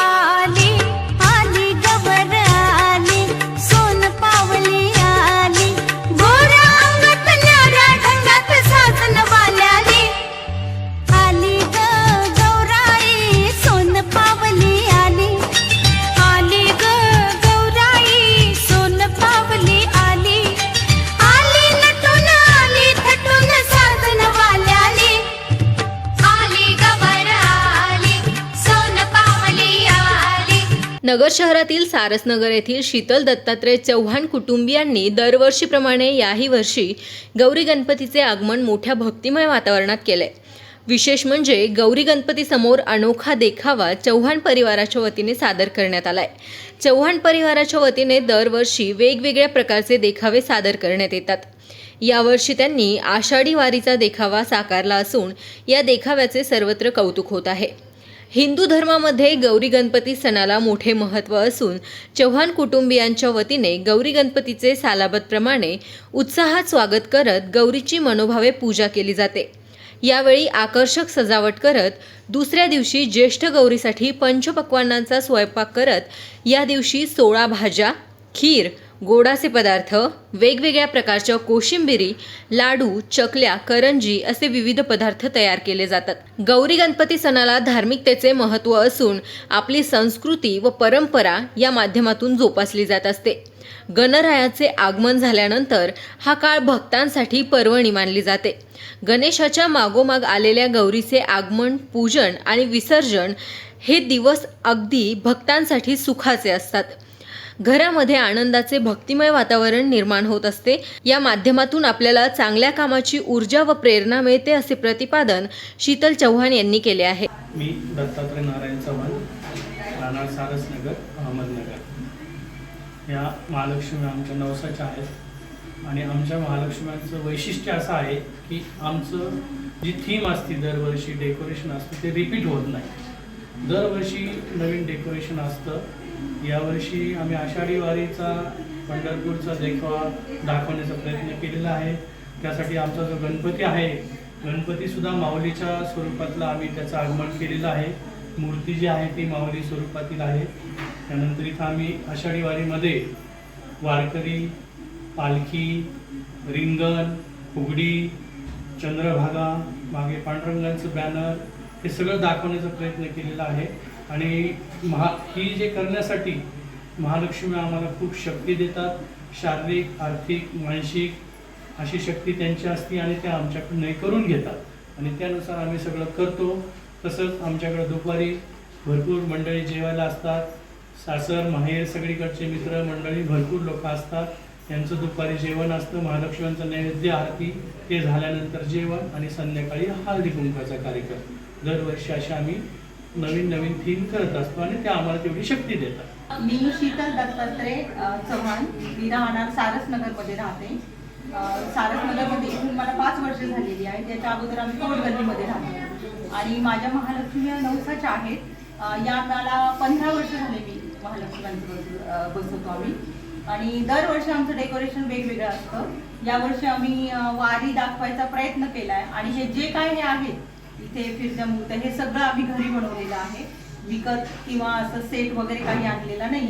I नगर शहरातील सारसनगर येथील शीतल दत्तात्रय चव्हाण कुटुंबियांनी दरवर्षीप्रमाणे याही वर्षी गौरी गणपतीचे आगमन मोठ्या भक्तिमय वातावरणात केले. विशेष म्हणजे गौरी गणपतीसमोर अनोखा देखावा चव्हाण परिवाराच्या वतीने सादर करण्यात आलाय. चव्हाण परिवाराच्या वतीने दरवर्षी वेगवेगळ्या प्रकारचे देखावे सादर करण्यात येतात. यावर्षी त्यांनी आषाढी वारीचा देखावा साकारला असून या देखाव्याचे सर्वत्र कौतुक होत आहे. हिंदू धर्मामध्ये गौरी गणपती सणाला मोठे महत्त्व असून चव्हाण कुटुंबियांच्या वतीने गौरी गणपतीचे सालाबतप्रमाणे उत्साहात स्वागत करत गौरीची मनोभावे पूजा केली जाते. यावेळी आकर्षक सजावट करत दुसऱ्या दिवशी ज्येष्ठ गौरीसाठी पंचपक्वान्नांचा स्वयंपाक करत या दिवशी सोळा भाज्या खीर गोडाचे पदार्थ वेगवेगळ्या प्रकारच्या कोशिंबिरी लाडू चकल्या करंजी असे विविध पदार्थ तयार केले जातात. गौरी गणपती सणाला धार्मिकतेचे महत्त्व असून आपली संस्कृती व परंपरा या माध्यमातून जोपासली जात असते. गणरायाचे आगमन झाल्यानंतर हा काळ भक्तांसाठी पर्वणी मानली जाते. गणेशाच्या मागोमाग आलेल्या गौरीचे आगमन पूजन आणि विसर्जन हे दिवस अगदी भक्तांसाठी सुखाचे असतात. घरामध्ये आनंदाचे भक्तिमय वातावरण निर्माण होत असते. या माध्यमातून आपल्याला चांगल्या कामाची ऊर्जा व प्रेरणा मिळते असे प्रतिपादन शीतल चव्हाण यांनी केले आहे. मी दत्तात्रय नारायण चव्हाण राहणार सारसनगर अहमदनगर या महालक्ष्मी आमच्या नवसाच्या आहेत. आणि आमच्या महालक्ष्म्यांचं वैशिष्ट्य असं आहे की आमचं जी थीम असते दरवर्षी डेकोरेशन असतं ते रिपीट होत नाही. दरवर्षी नवीन डेकोरेशन असतं. यावर्षी आम्ही आषाढी वारीचा पंढरपूरचा देखावा दाखवण्याचा प्रयत्न केलेला आहे. त्यासाठी आमचा जो गणपती आहे गणपतीसुद्धा माऊलीच्या स्वरूपातला आम्ही त्याचं आगमन केलेलं आहे. मूर्ती जी आहे ती माऊली स्वरूपातील आहे. त्यानंतर इथं आम्ही आषाढी वारीमध्ये वारकरी पालखी रिंगण फुगडी चंद्रभागा मागे पांडुरंगांचं बॅनर हे सगळं दाखवण्याचा प्रयत्न केलेला आहे. आणि महा ही जे करण्यासाठी महालक्ष्मी आम्हाला खूप शक्ती देतात. शारीरिक आर्थिक मानसिक अशी शक्ती त्यांची असते आणि त्या आमच्याकडून करून घेतात. आणि त्यानुसार आम्ही सगळं करतो. तसंच आमच्याकडे दुपारी भरपूर मंडळी जेवायला असतात. सासर माहेर सगळीकडचे मित्र मंडळी भरपूर लोक असतात. त्यांचं दुपारी जेवण असतं. महालक्ष्म्यांचं नैवेद्य आरती ते झाल्यानंतर जेवण आणि संध्याकाळी हळदी कुंकाचा कार्यक्रम. दरवर्षी असे आम्ही नवीन नवीन थीम करत असतो आणि ते आम्हाला तेवढी शक्ती देतात. मी शीतल दत्तात्रय चव्हाण. मी राहणार सारसनगरमध्ये राहते. अ, सारसनगरमध्ये इथून मला पाच वर्ष झालेली आहेत. त्याच्या अगोदर आम्ही कोट गल्लीमध्ये राहतो. आणि माझ्या महालक्ष्मी नवसाच नवसाच्या आहेत. या मला पंधरा वर्ष झाले मी महालक्ष्म्यांचं बस- बसवतो आम्ही. आणि दरवर्षी आमचं डेकोरेशन वेगवेगळं असतं. यावर्षी आम्ही वारी दाखवायचा प्रयत्न केला आहे आणि हे जे काय हे आहेत इथे फिरत्या मूर्त्या हे सगळं आम्ही घरी बनवलेलं आहे. विकत किंवा असं सेट वगैरे काही आणलेला नाही